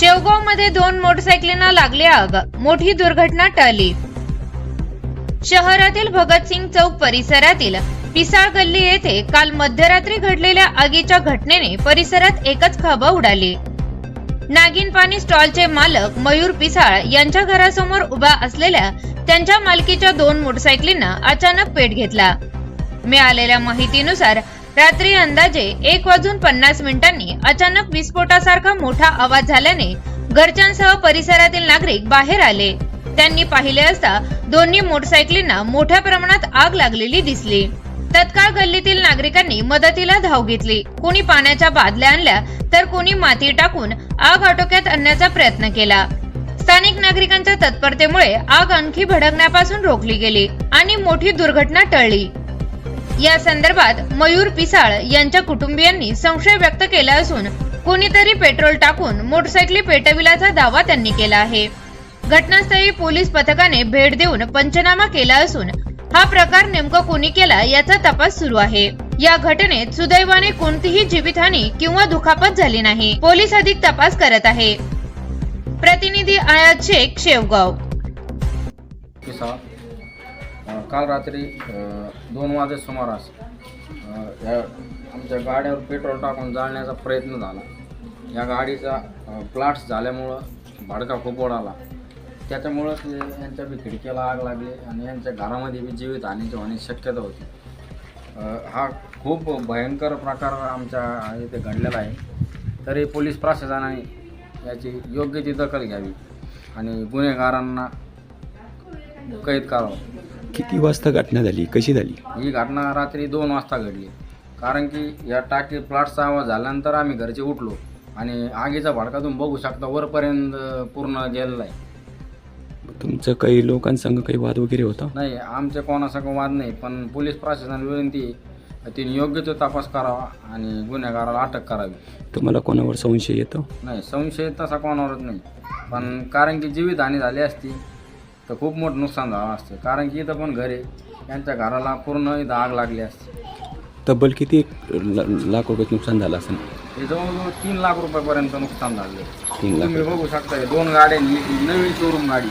शेवगावमध्ये दोन मोटरसायकलींना लागली आग. मोठी दुर्घटना टळली. शहरातील भगतसिंग चौक परिसरातील पिसाळ गल्ली येथे काल मध्यरात्री घडलेल्या आगीच्या घटनेने परिसरात एकच खळबळ उडाली. नागिन पाणी स्टॉलचे मालक मयूर पिसाळ यांच्या घरासमोर उभ्या असलेल्या त्यांच्या मालकीच्या दोन मोटरसायकलींना अचानक पेट घेतला. मिळालेल्या माहितीनुसार रात्री अंदाजे एक वाजून पन्नास मिनिटांनी अचानक विस्फोटासारखा मोठा आवाज झाल्याने घरच्यांसह परिसरातील नागरिक बाहेर आले. त्यांनी पाहिले असता दोन्ही मोटरसायकलींना मोठ्या प्रमाणात आग लागलेली दिसली. तत्काळ गल्लीतील नागरिकांनी मदतीला धाव घेतली. कोणी पाण्याच्या बादल्या आणल्या तर कोणी माती टाकून आग आटोक्यात आणण्याचा प्रयत्न केला. स्थानिक नागरिकांच्या तत्परतेमुळे आग आणखी भडकण्यापासून रोखली गेली आणि मोठी दुर्घटना टळली. या संदर्भात मयूर पिसाळ यांच्या कुटुंबियांनी संशय व्यक्त केला असून कोणीतरी पेट्रोल टाकून मोटरसायकली पेटविल्याचा दावा त्यांनी केला आहे. घटनास्थळी पोलीस पथकाने भेट देऊन पंचनामा केला असून हा प्रकार नेमकं कोणी केला याचा तपास सुरू आहे. या घटनेत सुदैवाने कोणतीही जीवितहानी किंवा दुखापत झाली नाही पोलीस अधिक तपास करत आहे. प्रतिनिधी आयात शेख शेवगाव. काल रात्री दोन वाजे सुमारास या आमच्या गाड्यावर पेट्रोल टाकून जाळण्याचा प्रयत्न झाला. या गाडीचा प्लाट्स झाल्यामुळं भडका खूप उडाला त्याच्यामुळं ते यांच्या बी खिडकीला आग लागली आणि यांच्या घरामध्ये बी जीवित हानीची होण्याची शक्यता होती. हा खूप भयंकर प्रकार आमच्या इथे घडलेला आहे. तरी पोलीस प्रशासनाने याची योग्य ती दखल घ्यावी आणि गुन्हेगारांना कैद करावं. किती वाजता घटना झाली? कशी झाली? ही घटना रात्री दोन वाजता घडली. कारण की या टाकी प्लाटचा आवाज झाल्यानंतर आम्ही घरचे उठलो आणि आगीचा भडका तुम्ही बघू शकता वरपर्यंत पूर्ण गेलेला आहे. तुमचं काही लोकांसंग काही वाद वगैरे होता? नाही आमचे कोणासंग वाद नाही पण पोलीस प्रशासनाला विनंती आहे तिने योग्य तो तपास करावा आणि गुन्हेगाराला अटक करावी. तुम्हाला कोणावर संशय येतो? नाही संशय तसा कोणावरच नाही. पण कारण की जीवितहानी झाली असती तर खूप मोठं नुकसान झालं असतं. कारण की इथं पण घरे यांच्या घराला पूर्ण इथं आग लागली असते. तब्बल किती ल- लाख रुपये नुकसान झालं असं? हे जवळजवळ तीन लाख रुपयापर्यंत नुकसान झाले. तीन लाख तुम्ही बघू शकता हे दोन गाड्यांनी ही नवीन शोरूम गाडी.